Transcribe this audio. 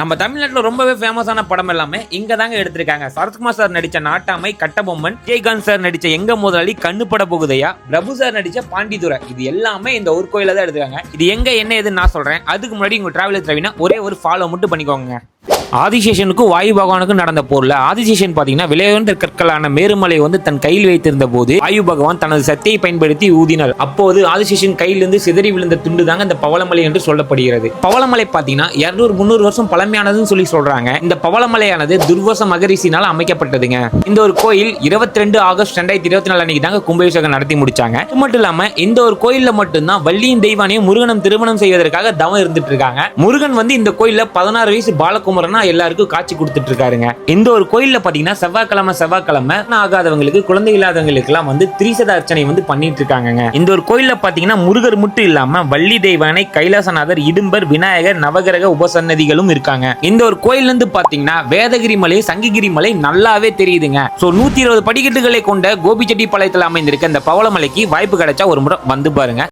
நம்ம தமிழ்நாட்டில் ரொம்பவே ஃபேமஸான படம் எல்லாமே இங்க தாங்க எடுத்திருக்காங்க. சரத்குமார் சார் நடிச்ச நாட்டாமை கட்டபொம்மன் விஜயகாந்த் சார் நடிச்ச எங்க முதலாளி கண்ணு பட போகுதையா பிரபு சார் நடிச்ச பாண்டிதுரை இது எல்லாமே இந்த ஒரு கோயில தான் எடுத்திருக்காங்க. இது எங்க என்ன ஏதுன்னு நான் சொல்றேன். அதுக்கு முன்னாடி உங்க டிராவலர் தவினா ஒரே ஒரு ஃபாலோ மட்டும் பண்ணிக்கோங்க. ஆதிசேஷனுக்கும் வாயு பகவானுக்கும் நடந்த போர்ல ஆதிசேஷன் பாத்தீங்கன்னா விலையுயர்ந்த கற்களான மேருமலை வந்து தன் கையில் வைத்திருந்த போது வாயு பகவான் தனது சக்தியை பயன்படுத்தி ஊதினார். அப்போது ஆதிசேஷன் கையிலிருந்து சிதறி விழுந்த துண்டு தாங்க இந்த பவளமலை என்று சொல்லப்படுகிறது. பவளமலை பாத்தீங்கன்னா இருநூறு முந்நூறு வருஷம் பழமையானதுன்னு சொல்லி சொல்றாங்க. இந்த பவளமலையானது துர்வச மகரிஷினால் அமைக்கப்பட்டதுங்க. இந்த ஒரு கோயில் இருபத்தி ரெண்டு ஆகஸ்ட் ரெண்டாயிரத்தி இருபத்தி நாலு அன்னைக்கு தாங்க கும்பாபிஷேகம் நடத்தி முடிச்சாங்க. அது மட்டும் இல்லாம இந்த ஒரு கோயில்ல மட்டும்தான் வள்ளியின் தெய்வானையும் முருகனும் திருமணம் செய்வதற்காக தவம் இருந்துட்டு இருக்காங்க. முருகன் வந்து இந்த கோயில்ல பதினாறு வயசு பாலகுமரனா எல்லாருக்கும் காட்சி கொடுத்துட்டு இருக்காருங்க இந்த ஒரு கோயில்ல பாத்தீங்கன்னா செவ்வாய்க்கிழமை செவ்வாய்க்கிழமை ஆகாதவங்களுக்கு குழந்தை இல்லாதவங்களுக்கு எல்லாம் வந்து திரிசத அர்ச்சனை வந்து பண்ணிட்டு இருக்காங்க இந்த ஒரு கோயில்ல பாத்தீங்கன்னா முருகர் மட்டும் இல்லாம வள்ளி தெய்வானை கைலாசநாதர் இடும்பர் விநாயகர் நவகிரக உபசன்னதிகளும் இருக்காங்க. இந்த ஒரு கோயில் இருந்து பாத்தீங்கன்னா வேதகிரி மலை சங்ககிரி மலை நல்லாவே தெரியுதுங்க. சோ நூத்தி இருபது படிக்கட்டுகளை கொண்ட கோபிச்செட்டிப்பாளையத்தில் அமைந்திருக்க இந்த பவளமலைக்கு வாய்ப்பு கிடைச்சா ஒரு முறை வந்து பாருங்க.